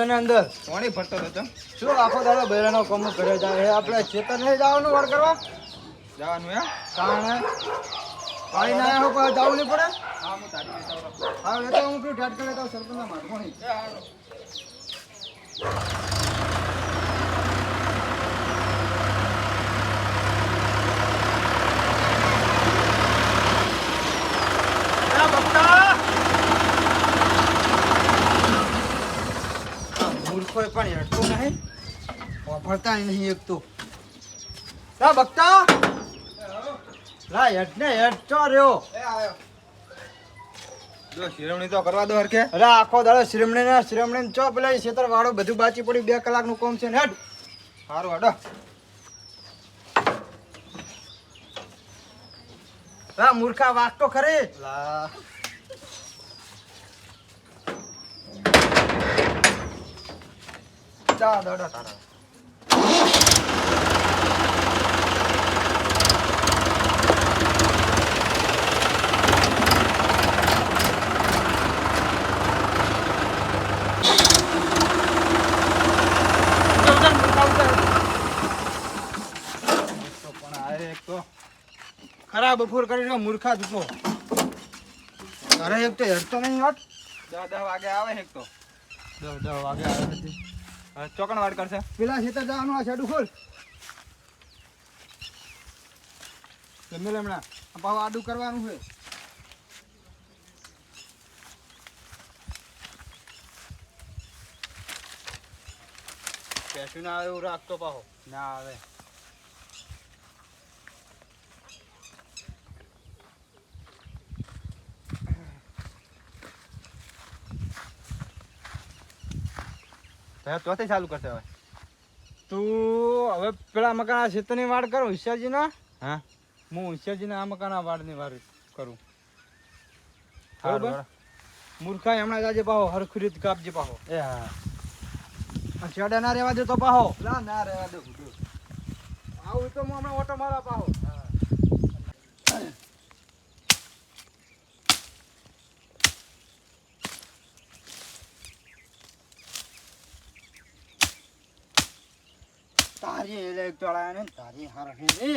કરા અંદર. કોણી ફરતો હતો શું આખો દાડો બૈરાનો કામ કરે જાય આપણે ચેતન નહીં જવાનું વાર કરવા. જવાનું હે કારણે પાણી ના આવ્યો કોઈ જવું નહીં પડે. હા હું તારી હા એ તો હું પેલું ઠેઠ કરે તો સરપંચના મારવાની એ હાલો. રે બકતા આ પણ હેઠતું નહીં. વાપરતા નહીં એક તો. લા બકતા લા હેડ ને હેડ ચો રહ્યો જો શિરમણી તો કરવા દો હરકે અરે આખો દાડો શિરમણી ને શિરમણી ચો પેલા છેતર વાળો બધું બાચી પડ્યું બે કલાકનું કોમ છે ને હેડ. સારું હાડો. રા મૂર્ખા વાગ તો ખરે. લા. જા દાડા તારા. પણ આયે એક તો ખરા બફોર કરી મૂર્ખા જૂતો ઘરે એક તો હેડતો નહીં હોત દસ દસ વાગે આવે એક તો. દસ દસ વાગે આવે ચોકણ વાડ કરશે. પેલા ખેતર જવાનું આ શેડું ખોલ. ગમે હમણાં. પાવ આડું કરવાનું છે. પેશું ના આવે એવું રાખતો પાહો. ના આવે. તો ચાલુ કરશે હવે તું હવે પેલા મકાન ખેતરની વાડ કરો હોશિયારજી ના હા. હું હોશિયારજી આ મકાના વાડની વાડ કરું. બરોબર? મૂર્ખા હમણાં જાજે પાહો હરખું રીત કાપજે પાહો. એ હા. ચડે ના રહેવા દે તો પાહો. ના ના રહેવા દે આવું તો હું હમણાં ઓટો મારા પાહો. તારી એટલે એક ચડાયા ને તારી હાર હે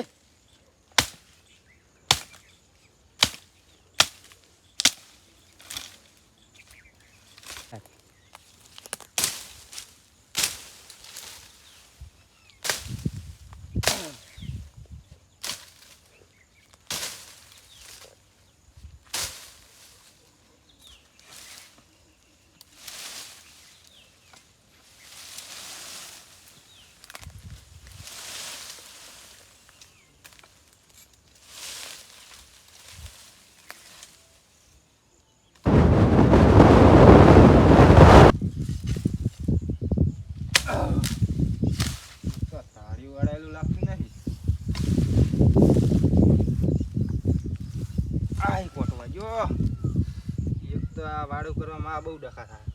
તો તારી વળાયેલું લાગતું નથી આય કોટવા જો એક તો આ વાડું કરવામાં આ બહુ ડખા થાય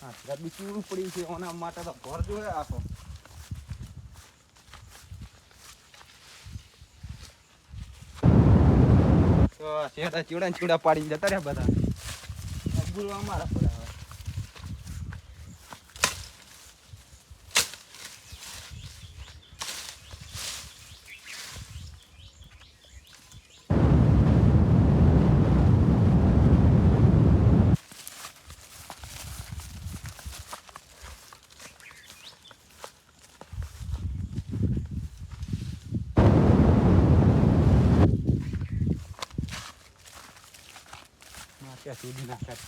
હા ગરબી ચીવડું પડ્યું છે ઓના માટે તો ઘર જોયે આખો. ચીવડા ચીવડા પાડીને જતા રહ્યા બધા. અમારા પડે હવે નાખ્યા સુધી નાખ્યા કોઈ જ નહીં.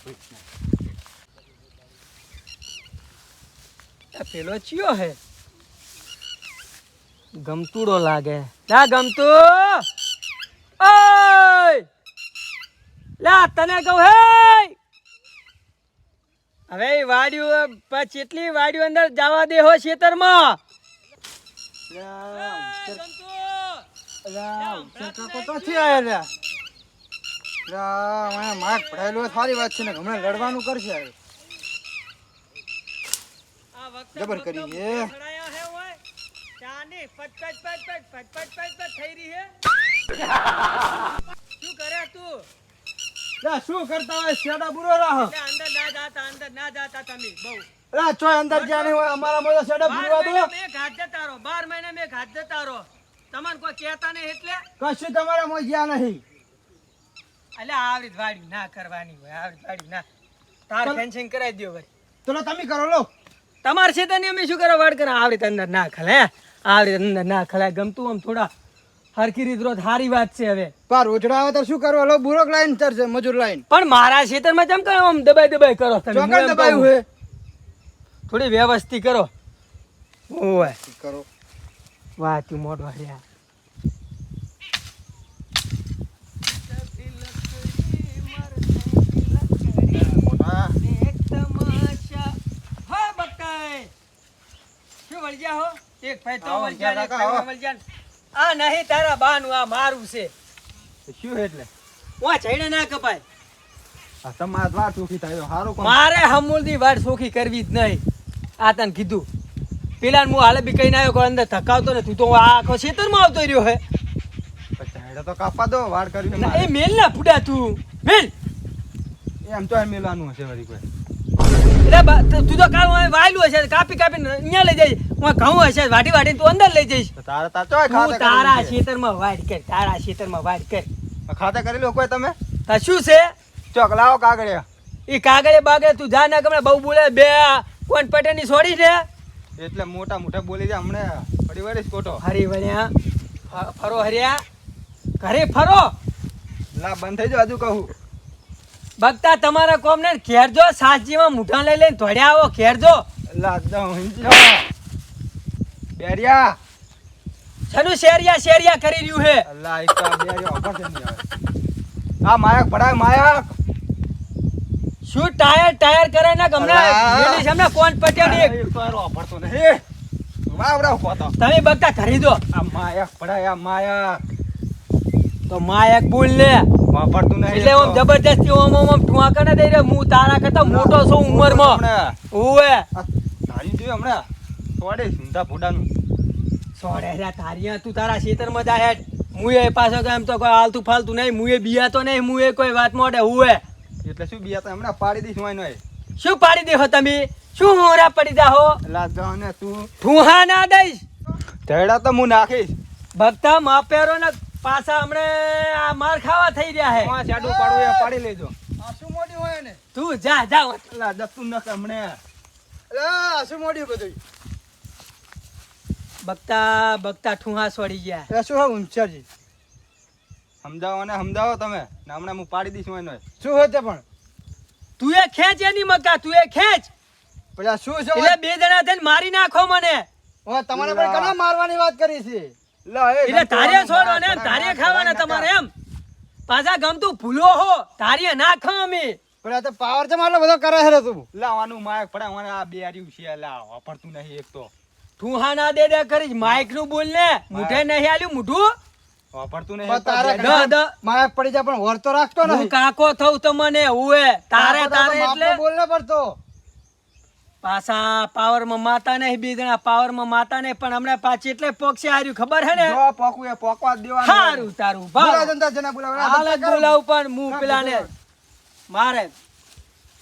પેલો ચિયો હે? ગમતુડો લાગે. લા ગમતુ! ઓય! લા તને કહું હે હવે વાડિયું પછી એટલી વાડિયું અંદર જવા દે હો ખેતરમાં? માર્ક શું કરતા હોય? શેડા બુરો અંદર ના જાતા અંદર ના જાતા તમે બહુ. અંદર જાણી હોય અમારા મોઢા શેડા રહો 12 મહિના મે ઘાટ જતા રહો. તમને કોઈ કેતા નહીં એટલે? કશું તમારે મોં ગયા નહીં. એટલે આવરી વાડી ના કરવાની હોય આવી વાડી ના. તાર ફેન્સિંગ કરાવી દો ભાઈ તો તમે કરો લો. તમારે છે તને અમે શું કરો? વાડ કરો. આવી રીતે અંદર ના ખલે આવી રીતે અંદર ના ખલાય ગમતું આમ થોડા હરકી રીત રોજ સારી વાત છે હવે. પર રોજડા આવે તો શું કરો લો બુરોક લાઈન ચડશે મજૂર લાઈન. પણ મારા ખેતરમાં જેમ કરો? આમ દબાઈ દબાઈ કરો તમે? ચોકડ દબાયું હે. થોડી વ્યવસ્થિત કરો. ઓય. કરો. વાહ તું હર્યા મોટા એક તમાશા હા બકાય શું વળગ્યા હો એક ભાઈ તો આવો, એક ભાઈ વળગ્યા આ નહીં તારા બાનું આ મારું છે. શું એટલે? વા ચૈડા ના કપાય. આ તમાર દ્વાર સુખી થાય સારું કોણ? મારે હમૂલની વાટ સોખી કરવી જ નહીં. આ તને કીધું. પેલા હું હાલે બી કહીને આવ્યો અંદર થકાવતો ને તું તો આ આખો ખેતરમાં આવતો રહ્યો હે. ચાહેડે તો કાપા દો વાડ કર્યું એ મેલ ના ફૂડા તું. મેલ. એમ તો મેલવાનું હશે વળી કોઈ. તું તો કાલ વાય- વાયલું હશે કાપી કાપી અહીંયા લઈ જઈશ. હું ઘઉં હશે વાટી વાટી તું અંદર લઈ જઈશ. તારે તા તારા. ખેતરમાં વાડ કર તારા ખેતરમાં વાડ કર. ખાતે કરેલું કોઈ તમે? તા શું છે? ચોક લાવો કાગળિયા. એ કાગળે બાગળે તું જા ના ગમે બહુ બોલે બે કોણ પટેની છોડી છે? એટલે મોટા મોટા બોલી જાય હમણાં ફરી વળીશ ખોટો. હરી વળ્યા. ફરો હર્યા. ઘરે ફરો. લા બંધ થઈ જાવ હજુ કહું. બગતા તમારા કોમ ને ઘેરજો સાસજીમાં મુઠા લઈ લઈને ધોડ્યા આવો ઘેરજો બેરિયા. શેનું શેરિયા? શેરિયા કરી રહ્યું હે આ માયક ભડાય માયક. શું ટાયર ટાયર કરે ને ગમના? સામે કોણ પટેલ એક વાપરતો નહીં. વાવરા તમે બગતા ખરીદો આ માયક ભડાય આ માયક. તો માં એક ભૂલ લે. વાપરતું નહીં એટલે ઓમ જબરજસ્તી ઓમ ઓમ ઓમ ઠુઆકા ના દઈ રહ્યો હું તારા કરતા મોટો છું ઉંમરમાં. હમણાં. ઓવે તારી જોયું હમણાં થોડે સુંદા ફૂડાનું સોડે રે તારી તું તારા ખેતરમાં જા હેડ. એ પાછો એમ તો કોઈ હાલતું ફાલતું નહીં. હું બિયા તો નહીં મુએ કોઈ વાત મોડે હુએ એટલે શું બિયા તો હમણાં પાડી દઈશ હોય નહીં શું પાડી દેહો તમે? શું હોરા પડી જાહો? લા જા ને તું. ઠુહા ના દઈશ. ધેડા તો હું નાખીશ. ભક્તા માપેરો ને પાછા હમણે આ માર ખાવા થઈ રહ્યા હે. આડું પાડું એ પાડી લેજો. આસુ શું મોડી હોય ને? તું જા જા. લા જતું ન હમણે. લે આસુ મોડી બધું? બગતા બગતા ઠુહા છોડી ગયા. એ શું હોય ઊંચાજી સમજાવો ને સમજાવો તમે. ને હમણાં હું પાડી દઈશ હોય નહીં શું હોય તે પણ? તું એ ખેંચ એની મક્કા તું એ ખેંચ. પછી આ શું છે એટલે બે જણા થઈને મારી નાખો મને. હવે તમારે પણ કના મારવાની વાત કરી છે? એટલે તારે ને એમ તારે ખાવાના તમારે એમ. પાછા ગમતું ભૂલો હો તારે ના ખા અમે. પણ આ તો પાવર છે આટલો બધો કરે છે તું. લાવાનું માયક પડાય મને આ બે છે લા વાપરતું નહીં એક તો. ઠુહા ના દે દે કરી માઇકનું બોલ ને. મુઠે નહીં આલ્યું મુઠું? વાપરતું નહીં તો તારે બે- દ- દ- માયક પડી પણ વર તો રાખતો હું નહીં. કાકો થઉં તો મને ઉએ તારે તારે એટલે બોલને પડતો. પાછા પાવરમાં માતા ને બે જણા પાવરમાં માતા ને પણ હમણાં પાછી એટલે પોક્ષે હાર્યું. ખબર હે ને? જો પોકું એ પોકવા દેવાનું હારું તારું બોલા જનતા જના બોલાવે હાલ. બોલાવું પણ હું હા, પેલાને મારે.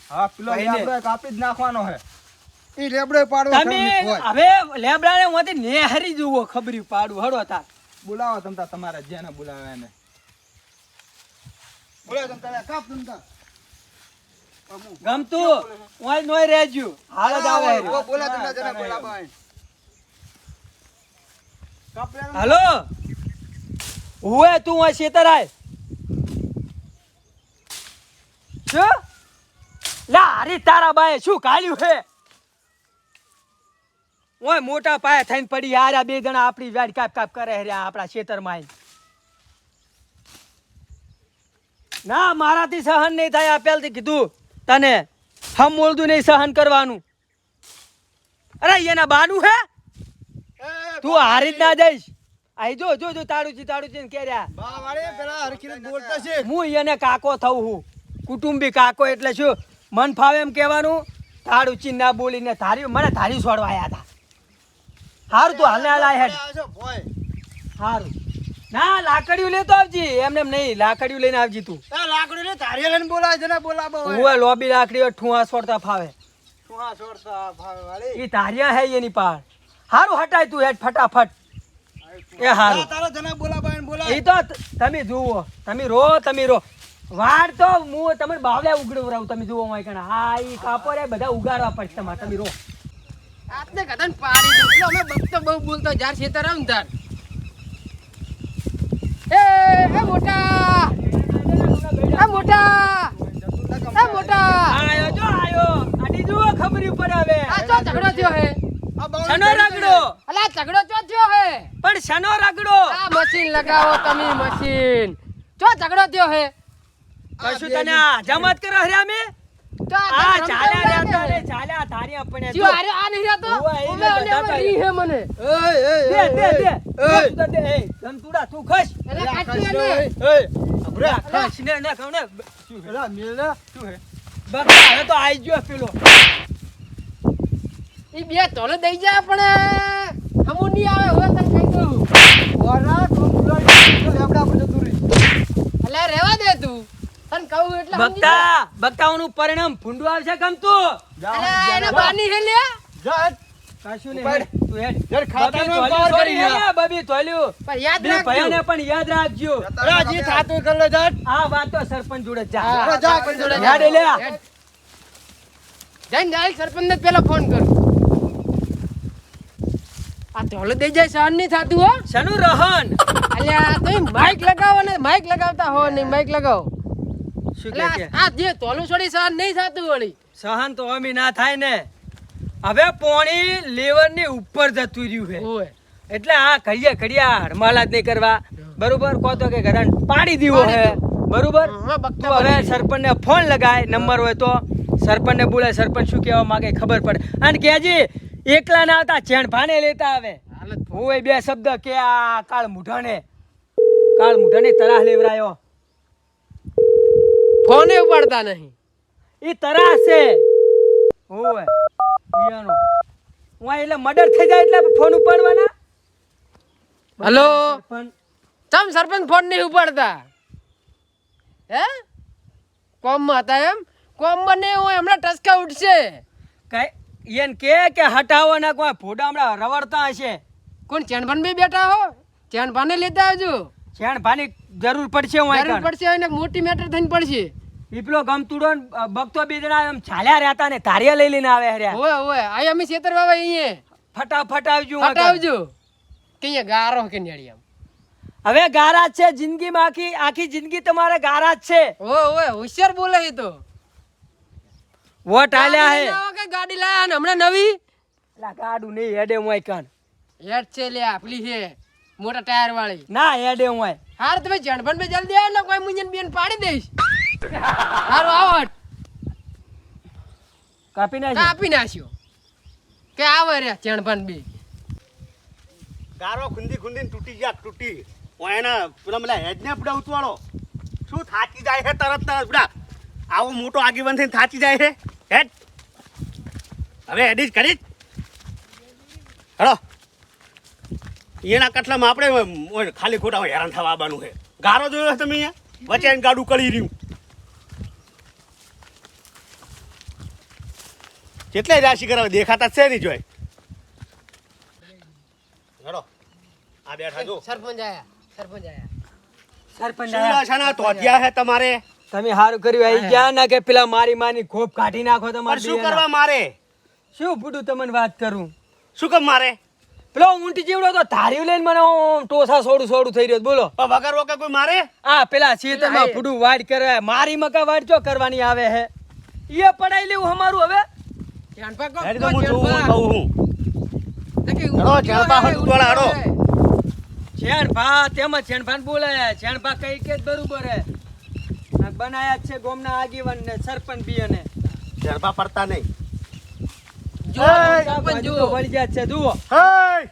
હા પેલો. આપણે કાપી જ નાખવાનો હે ઈ લેબડો પાડો તમે. હવે લેબડાને મોથી નેહરી જુઓ ખબરી પાડું હડો તાર. બોલાવો તમતા તમારે જેને બોલાવે એને. બોલા જનતા કાપ જનતા ગમતું? ઓય નોય રહેજો. હાલ આવે. બોલા આય. કાપ હુએ તું ઓય શેતરાય શું? લા અરે તારા બાએ શું કાઢ્યું હે ઓય મોટા પાયા થઈને પડી યાર આ બે જણા આપણી વાડ કાપ કાપ કરે રહ્યા આપણા ખેતરમાં. ના મારાથી સહન નહીં થાય આ પહેલથી કીધું. તને હમ બોલતું નહીં સહન કરવાનું. અરે એના બાનું હે? તું હારી જ ના જઈશ. આઈ જો જો જો છે તાળું છે ને કે બા વાળે પેલા હરખી બોલતા છે હું એને કાકો થઉં હું કુટુંબી કાકો એટલે શું? મન ફાવે એમ કહેવાનું. તારું ચીન ના બોલીને તારી મને તારી છોડવા આયા હતા. હારું તું હાલને હાલ આય હેડ. હારું. ના લાકડીયું લેતો આવજી. એમને એમ નહીં લાકડીયું લઈને આવજી તું. આ લે તારે લઈને બોલાવે છે ને બોલાવો હું લોબી લાકડીઓ ઠુઆ છોડતા ફાવે. ઠુઆ આ છોડતા ભાવે વાળી? ઈ તારિયા હે એની પાર. હારું હટાય તું હેડ ફટાફટ. એ હારું. તારો જના બોલાવો એને બોલાવે. ઈ તો તમે જુઓ તમે રો તમે રો. વાર તો હું તમને બાવલે ઉગડવરાવું તમે જુઓ માય કણ. હા ઈ કાપો રે બધા ઉગાડવા પડશે તમારે તમે રો. આપને કદન પાડી દઉં. અમે બગતો બહુ બોલતો જાર છેતર આવું તાર એ એ મોટા! એ મોટા! એ મોટા! આયો જો આયો. આડી જુઓ ખબર ઉપર આવે. આ ચો ઝઘડો થયો હે? શનો રગડો? અલા ઝઘડો ચો થયો હે? પણ શનો રગડો? આ મશીન લગાવો તમે મશીન ચો ઝઘડો થયો હે? કશું તને જમત કરો હરે અમે આ ચાલ્યા રે ચાલ્યા તારી આપણે ચિયો હારે આ નહીં રહેતો? ઓમે ઓલે રી હે મને. એય, એય, દે દે દે તું દે એ ધમતુડા તું ખસ. એટલે એલા, કાચી ખાસલો, એને. એય. એય, અભરે. ખસ ને ને કહું શું હે? મેલ. ને. શું હે? બકા હવે તો આઈ ગયો પેલો. ઈ બે તોલે દઈ જાય પણ હમુ નહીં આવે હવે તને કહી દઉં. ઓરા, તો બોલાવી, તો પર જતું રહી. અલા રહેવા દે તું. તને કહું એટલે. પરિણામ ભૂંડું આવશે ગમતું જા, એને બાની હે લ્યા. જા, હેડ. કશું નહીં ઉપાડ. હેડ, તું હેડ. યાર, ખાતાનો બબી કરી છોડી બબી તોલ્યું. પણ યાદ પણ યાદ રાખજો. અરે, થાતું એ લે, જા, આ વાત તો સરપંચ જોડે જા. જા, પણ જોડે હેડ જા. જઈને ડાયરેક્ટ સરપંચને જ ફોન કરું. આ ધોલો દઈ જાય સહન નહીં થતું હો. શનું રહન? અલ્યા તમે માઇક લગાવો ને માઇક લગાવતા હો નહીં માઇક લગાવો. શું કે આ- આ જે તોલું છોડી સહન નહીં થતું વળી. સહન તો અમી ના થાય ને. હવે પોણી લેવરની ઉપર જતું રહ્યું છે. એટલે આ ઘડીએ ઘડિયા હરમાલા જ નહીં કરવા. બરોબર? કહો તો કે પાડી દીવો બરોબર? હવે બકતા તું હવે સરપંચ ને ફોન લગાય નંબર હોય તો. સરપંચ ને બોલે સરપંચ શું કહેવા માંગે ખબર પડે. અને કેજી એકલા ના આવતા ચેણ ભાને લેતા આવે. હું બે શબ્દ કે આ કાળ મુઢાને કાળ મુઢાને તરાહ લેવરાયો. ફોને ઉપાડતા નહીં? ઈ તરા છે. ઓય ઈયાનો હું એટલે મર્ડર થઈ જાય એટલે ફોન ઉપાડવાના? હલો? પણ ચમ સરપંચ ફોન નહીં ઉપાડતા? હે? કોમમાં હતા એમ? કોમમાં નહીં હું હમણાં ટસકા ઉઠશે કઈ એન કે કે હટાવો ના કોઈ ફોડા હમણાં રવડતા હશે. કોણ ચેનભાન બી બેઠા હો? ચેનભાને લેતા આવજો છેણ ભાની જરૂર પડશે હું જરૂર પડશે અને મોટી મેટર થઈને પડશે. ઈ પેલો ગમતુડો ને ભક્તો બે જણા એમ છાલ્યા રહેતા ને તારિયા લઈ લઈને આવે હર્યા. ઓય ઓય આય અમે છેતર બાબા અહીંયા. ફટાફટ આવજો હું કે અહીંયા ગારો કે નેડી આમ. હવે ગારા જ છે જિંદગીમાં આખી આખી જિંદગી તમારે ગારા જ છે. ઓય ઓય હોશિયાર બોલે એ તો. વોટ આલ્યા હે? કે ગાડી લાયા ને? હમણાં નવી? લા ગાડું નહીં હેડે મોય કાન હેડ છે લે આપલી છે મોટા ટાયર વાળી ના હેડે મોય. હાર તમે ચેનભાન બે જલ્દી આવે ને કોઈ મુંજન બેન પાડી દઈશ. હારું આવો હટ. કાપી નાખી કાપી નાખ્યો. કે આવે રે ચેનભાન બી. ગારો ખુંદી ખુંદી તૂટી ગયા તૂટી. એના પેલા પેલા હેડને બધા ઉતવાળો શું થાચી જાય છે તરત તરત બધા આવો મોટો આગેવાન થઈને થાચી જાય છે હેડ. હવે હેડીશ કરીશ હેડો એના કટલામાં આપણે ખાલી ખોટા હેરાન થવા આવવાનું છે ગારો જોયો છે તમે અહીંયા? વચ્ચે ગાડું કરી રહ્યું. કેટલાય રાશિ કરાવે? દેખાતા છે નહીં જોઈ હેડો. આ બેઠા જો. સરપંચ આયા સરપંચ આયા. સરપંચ આયા. રાશાના તોતિયા છે તમારે. તમે સારું કર્યું આવી ગયા ના કે પેલા મારી માની ખોપ કાઢી નાખો તમારે શું કરવા મારે? શું ફૂટું તમને વાત કરું? શું કામ મારે? પેલો ઊંટી જીવડો તો ધાર્યું લઈને મને ટોસા સોડું સોડું થઈ રહ્યો. બોલો. વગર વગર કોઈ મારે? આ પેલા ખેતરમાં એ. વાડ કરે મારી મકા વાડ ચો કરવાની આવે હે? એ પડાઈ લેવું અમારું હવે? ચેનભા કોક તો હું જોઉં હું કહું હેડો, હેડો. તેમાં બોલે. કઈ કે બરોબર બનાયા છે ગોમના આગેવાન ને સરપંચ બી અને ગરબા પડતા નહીં. જો સરપંચ હજુ વળી ગયા છે જુઓ. હે.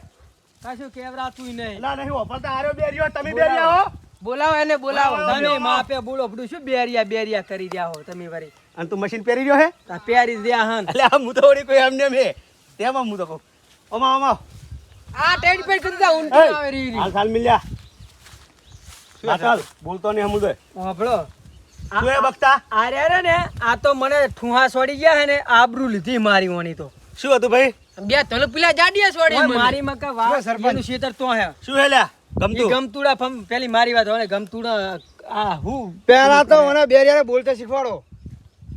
કશું કેવરાતું નહીં. એલા નહીં વાપરતા હારો બેર્યો તમે બેર્યા હો. બોલાવો એને બોલાવો. તમે માપે બોલો બધું શું બેરિયા બેરિયા કરી રહ્યા હો તમે વળી. અને તું મશીન પહેરી રહ્યો હે? આ પ્યારી દે હન. એટલે આ હું તો ઓડી કોઈ એમને મે તેમાં હું તો કહું. ઓમા ઓમા આ ટેડ પેડ કરી દા ઊંટો આવે રી રી. હાલ હાલ મિલ્યા. હાલ બોલતો ને હમુદય વાપરો તું એ બકતા અરે રે રે ને આ તો મને ઠુહા છોડી ગયા હે ને આબરૂ લીધી મારી ઓની તો. શું હતું ભાઈ? બે તલ પેલા જાડિયા છોડી. મારી મકા વાહ સરપંચ? શેતર તો હે. શું હે લ્યા? ગમતું? ગમતુડા ફમ પેલી મારી વાત હોય ગમતુડા આ હું. પહેલા તો મને બે બોલતા શીખવાડો.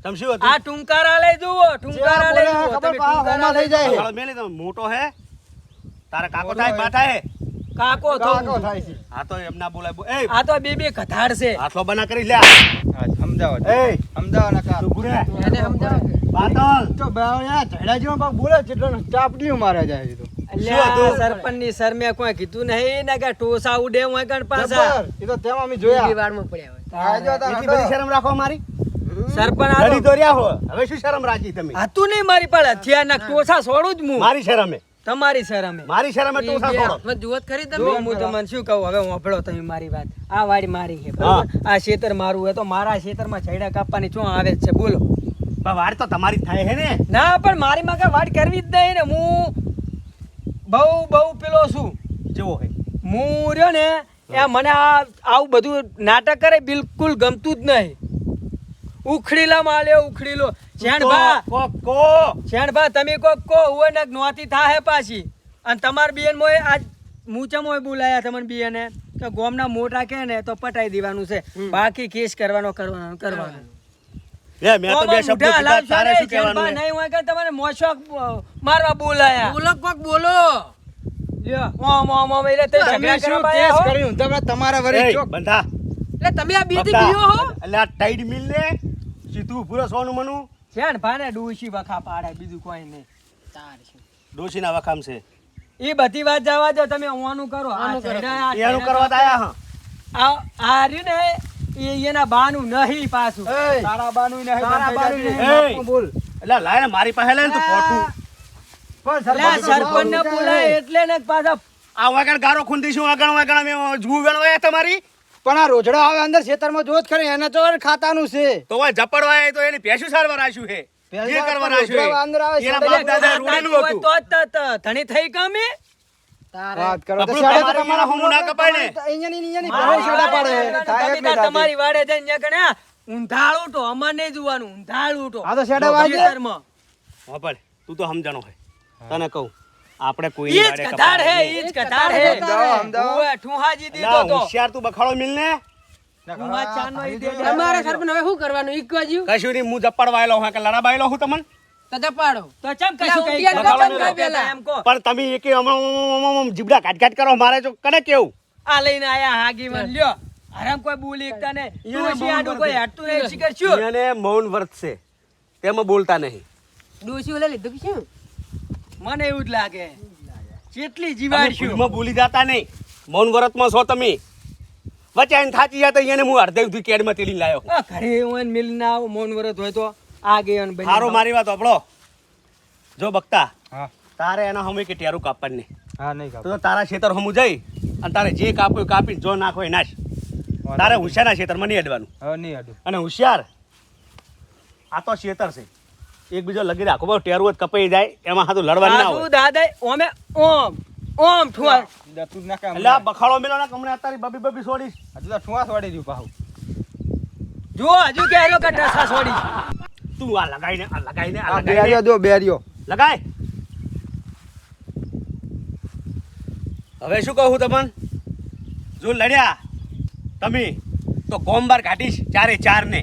તમ શું હતું? આ ટુંકારા લઈ જુઓ ટુંકારા લઈ જુઓ. તમે ટુંકારા થઈ જાય. હાલો મેલી તમે મોટો હે. તારા કાકો થાય બા થાય જુઓ. કાકો કાકો થાય. છે. હા તો એમ ના બોલાય. બો- આ તો બે બે કથાડ છે. હાથો બના કરી લ્યા. સમજાવો એય સમજાવો ને કા તું એને સમજાવો. બાતલ તો બાવળિયા ઝડા જેવો પાક બોલે છે એટલે ચાપડીઓ મારે જાય તો. અલ્યા, હતું? સરપંચની સરમે કોઈ કીધું નહીં ને કે ટોસા ઉડે હું પાછા. એ તો તેમાં અમે જોયા. બીજી પડ્યા હોય. એટલી બધી શરમ રાખો મારી. સરપંચ આ લડી તો રહ્યા હો. હવે શું શરમ રાખી તમે? હતું નહીં મારી પાસે હથિયાર ના ટોસા છોડું જ હું મારી શરમે. તમારી શરમે. મારી શરમે ટોસા છોડો હાથમાં જુઓ તો ખરી જો હું તમને શું કહું હવે વાપરો તમે મારી વાત. આ વાડી મારી છે બરોબર? આ ખેતર મારું હોય તો મારા ખેતરમાં છૈડા કાપવાની શું આવે જ છે બોલો. પણ વાડ તો તમારી જ થાય હે ને. ના પણ મારી માં કઈ વાડ કરવી જ નહીં ને હું બહુ બહુ પેલો છું. જેવો હે હું રહ્યો ને એ મને આ આવું બધું નાટક કરે બિલકુલ ગમતું જ નહીં. ઉખડીલા માલે ઉખડીલો. શેણભા કો કો શેણભા તમે કોક કો હોય ને નોતી થાહે પાછી. અને તમાર બેન મોય આજ મૂચમ હોય બોલાયા તમને બેને કે ગોમના મોટા કે ને તો પટાઈ દેવાનું છે. બાકી કેસ કરવાનો કરવાનો કરવાનો. લે મેં તો બે શબ્દો કીધા તારે શું કહેવાનું નહીં હોય કે તમારે મોશોક મારવા બોલાયા. બોલો કોક બોલો. તે તમારા વરે બંધા. એટલે તમે આ બેથી બીઓ હો? એટલે આ ટાઈડ મિલ ને સીધું પૂરો સોનું મનું? ને ભાને ડૂસી વખા પાડે બીજું કોઈ નહીં. ડોશીના વખામ છે. એ બધી વાત જવા દો તમે ઓનું કરો. આનું કરો. એનું કરવા આયા હા. આ આ રહ્યું ને એ એના બાનું નહીં પાછું. તારા બાનું નહીં તારા બાનું નહીં. બોલ. એટલે લાય મારી પાસે લે. ને તું પણ સરપંચ ને બોલાય એટલે ને પાછા આ વાગણ ગારો ખૂંદીશું વાગણ વાગણ મેં જું વેણવાય તમારી. પણ આ રોજડા આવે અંદર ખેતરમાં જોત ખરે એને તો ખાતાનું છે. તો આ જપડવા તો એની પેશું સારવાર રાખ્યું છે. જે કરવા પણ અંદર આવે એના બાપ દાદા રોડેલું હતું. તો જ ત- ત- ધણી થઈ ગમે? વાત કરો તો તો તમારા હોમું ના કપાય ને. અહીંયાની ને અહીંયાની મારી ઘણો શેડા પાડે. વાડે થાય જ તમે નહીં તમારી વાડે જઈને ત્યાં ઊંધાળું તો અમાર જોવાનું ઊંધાળું તો. આ તો શેડા વાગે. ખેતરમાં. હોપડ તું તો સમજાણો તને કહું. આપણે કોઈ ઈજ કથાર હે ઈજ કથાર હે. ઓએ ઠુહાજી દીધો તો હોશિયાર તું બખાડો મિલને. ઠુહા ચાનો ઈ દે દે. તમારે સરપંચ હવે શું કરવાનું? ઈ કહેજો કશું નહીં હું ઝપડવાયેલો હું કે લડાબાયેલો હું તમને? તો જપાડો. તો ચમ કશું કઈ પેલા. એમ કો પણ તમે એક હમણાં જીબડા કાટ કાટ કરો મારે જો કને કેવું? આ લઈને આયા હાગી મન લ્યો હરામ કોઈ બોલી એકતા ને તું આડું કોઈ હટતું નહીં શિકર છું. એને મૌન વ્રત છે. તેમાં બોલતા નહીં. ડોસી ઓલે લીધું કે શું? મને એવું જ લાગે. કેટલી જીવાડશું. ભૂલમાં ભૂલી જતા નહીં. મૌન વ્રતમાં છો તમે. વચ્ચે આઈને થાચી ગયા તો એને હું અડધે સુધી કેડમાં તેડી લાયો. ઘરે હું મિલ ના આવો મૌન વ્રત હોય તો આ ગયો ને બની હારો મારી વાત સાંભળો જો બક્તા હા. તારે એના હમે કે ટેરું કાપવાની હા નહીં તો તારા ખેતર હમું જઈ અને તારે જે કાપ્યું કાપી જો નાખો એ નાશ તારે હોશિયારના ખેતરમાં નહીં અડવાનું. હા નહીં આડું અને હોશિયાર આ તો ખેતર છે. એકબીજો લગી રાખો. બહુ ટેરું જ કપાઈ જાય. એમાં હાથું લડવા ના હોય. દાદા ઓમે ઓમ ઓમ ઠુઆ. દતું ના કામ એટલે આ બખાડો મેલો ના હમણાં અત્યારે બબી બબી છોડી હજુ તો ઠુઆ છોડી દીધું પાહુ. જો હજુ કે આર્યો કે ઢસા છોડી તું આ લગાઈને આ લગાઈને આ આ લગાઈને. બેરિયો જો બેરિયો. લગાય. હવે શું કહું તમને? જો લડ્યા તમે તો ગોમબાર કાઢીશ ચારે ચાર ને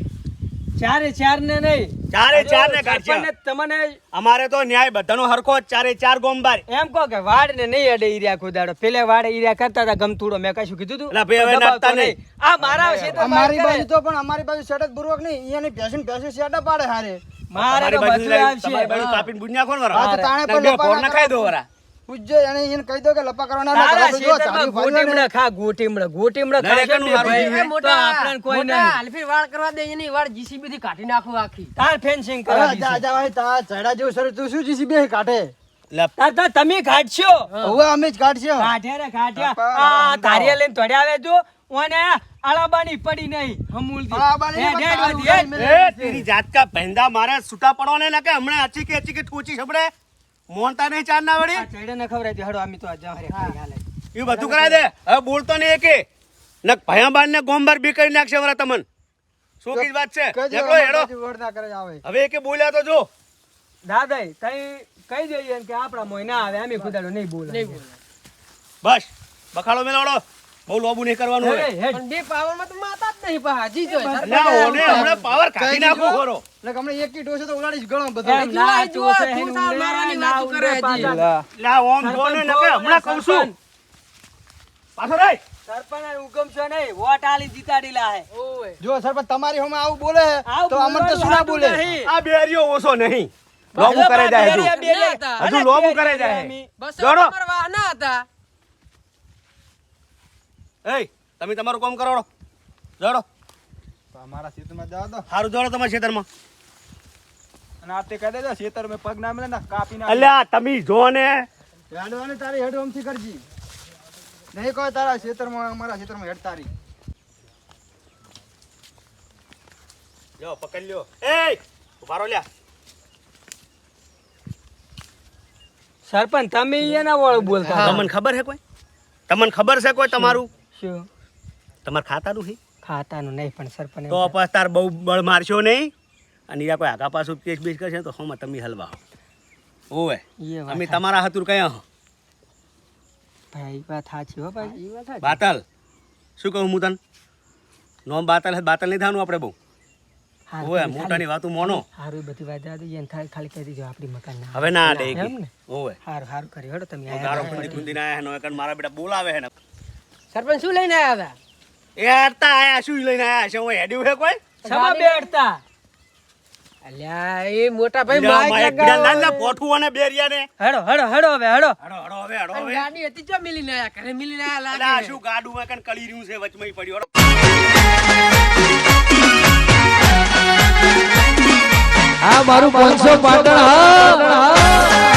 ચારે ચાર ને નહીં. ચારે ચાર ને કાઢશે તમને અમારે તો ન્યાય બધાનો હરખો જ ચારે ચાર ગોમબાર. એમ કહો કે વાડ ને નહીં અડે ઈર્યા ખુદાડો. પેલે વાડે ઈર્યા કરતા હતા ગમતુડો. મેં કશું કીધું તું? ભાઈ હવે નાખતા નહીં. આ મારા છે તો અમારી બાજુ તો પણ અમારી બાજુ શેડક પૂર્વક નહીં. અહીંયાની પેશન પેશન શેડા પાડે હારે. મારે તો બધું લઈ- તમારી બાજુ કાપીને બુન્યા કોણ તાણે પણ ના દો વરા. પૂજ્ય એને એને કહી દો કે લપા કરવાના ના કરો. જો ખેતરમાં ચાલ્યું ફાડ્યું ને. ગોટીમડા ખા ગોટીમડા ગોટીમડા ના, ખાશે એકનું ને હારું ભાઈ, મોટા આપણને કોઈ મોટા હાલફી વાળ કરવા દે એની વાળ જીસીબી થી કાઢી નાખું આખી. તાર ફેન્સિંગ અરે જા જા ભાઈ તા ચડા જેવું શરીર તું શું જીસી કાઢે? લે, તાર તાર તમે કાઢશો. હવે અમે જ કાઢશે. કાઢ્યા રે કાઢ્યા આ ધારિયા લઈને તોડ્યા આવે જો ઓને પડી નહીં એ તેરી જાત કા ભેંદા મારે છૂટા પડવાને ના કે હમણાં અચીકે કે અચી કે ઠોચી મોનતા નહીં ચાર ના વળી? ચડે ચૈડે ને ખવડાવી દે, હેડો, અમે તો આ જાવ રે, ખાલી હાલે. એ બધું કરાય દે. હવે બોલતો નહીં એકે. નક ભયાબાન ને ગોમબાર બી કરી નાખશે વરા તમન. શું કી વાત છે? એકલો હેડો. બાજુ વળ ના કરે આવે. હવે એકે બોલ્યા તો જો. દાદાઈ, તઈ કઈ જઈએ કે આપણા મોય ના આવે અમે ખુદાડો નહીં બોલે નહીં બોલે. બસ. બખાડો મેલાવડો. બહુ લોબુ નહીં કરવાનું હેડ. પણ બે પાવરમાં તો માતા જ નહીં પા હાજી જોઈ ના ઓને હમણે પાવર કાઢી નાખો ખરો. એટલે હમણે એક કીટો છે તો ઉડાડી જ ગણો બધો ના જો છે મારવાની વાત કરે હજી. લા ઓમ જો ને નકે હમણે કહું છું. પાછો રે સરપંચ હુકમ છે નહીં વોટ આલી જીતાડી લાહે ઓય જો સરપંચ તમારી હમે આવું બોલે તો અમર તો બોલવાનું શું ના હાચું બોલે આ બેરીઓ ઓછો નહીં. લોબુ કરે જાય હજુ. હજુ લોબુ કરે જાય. બસ જોડો. વાહના હતા. એય તમે તમારું કામ કરો જોડો. તો અમારા ખેતરમાં જાઓ તો સારું જોડો તમારા ખેતરમાં અને આ તે કહી દેજો ખેતર મેં પગ ના મળે ને કાપી. અલ્યા તમે જો ને. હેડવાને તારી હેડ ઓમથી કરજી. નહીં કહો તારા ખેતરમાં અમારા ખેતરમાં હેડ તારી. પકડ લ્યો. લ્યા. સરપંચ તમે એના વાળું બોલતા તમને ખબર છે કોઈ? તમને ખબર છે કોઈ તમારું? શું? તમારે ખાતાનું છે? ખાતાનું નહીં પણ સરપંચ તો. તાર બહુ બળ મારશો નહીં? અને યા કોઈ આગા પાછું કેસ બેસ કરશે તો હમ તમે હલવા ઓવે અમે તમારા હાથુર કયા હો? ભાઈ, વાત સાચી હો ભાઈ. બાતલ. શું કહું હું તને? નોમ બાતલ હે બાતલ નહીં થવાનું આપણે બહુ. ઓવે મોટાની વાતું મોનો. હારું એ બધી વાત જવા દઈએ થાય ખાલી કહી દીધો આપણી મકાન હવે ના દે ઓવે. હારું હારું કર્યું. હેડો તમે આયા ગારો ફરી ખુંદી ના આયા નો એકન મારા બેટા બોલાવે હે ને. સરપંચ શું લઈને આવ્યા હતા? એ આયા શું લઈને આયા છે? હું હેડ્યું હે કોઈ? સભા બેઠતા અલ્યા એ મોટા ભાઈ માઈક લગાવો. પોઠું અને બેરિયા ને. હડો હડો હડો હવે હડો. હડો હડો હવે હડો હવે. ગાડી હતી જો મિલીને આયા ઘરે? મિલીને આયા લાગે શું ગાડું માં કન કળી રહ્યું છે? વચમાં પડ્યો. આ મારું પાંચસો પાટણ હા.